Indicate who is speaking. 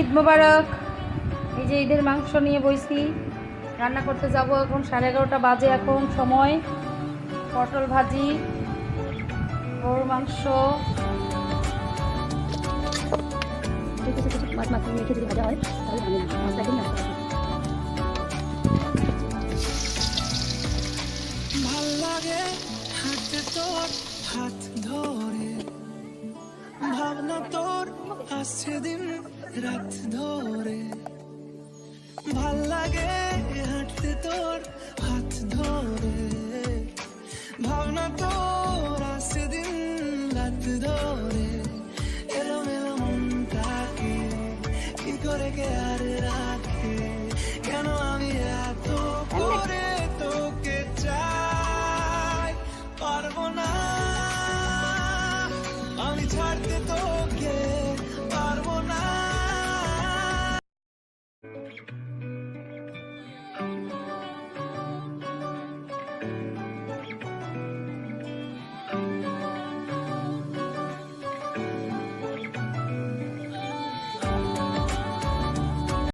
Speaker 1: ঈদ মোবারক। এই যে ঈদের মাংস নিয়ে বইছি। রান্না করতে যাব এখন, সাড়ে এগারোটা বাজে এখন সময়। পটল ভাজি, গরুর মাংস।
Speaker 2: ভালো
Speaker 3: লাগে হাতে তোর হাত ধরে। ভাবনা তোর আসছে দিন রাত ধরে। ভালো লাগে হাঁটতে তোর হাত ধরে। ভাবনা তোর আসছে দিন রাত ধরে। করে কে কেন আমি করে তোকে পারব না। আমি ছাড়তে তোকে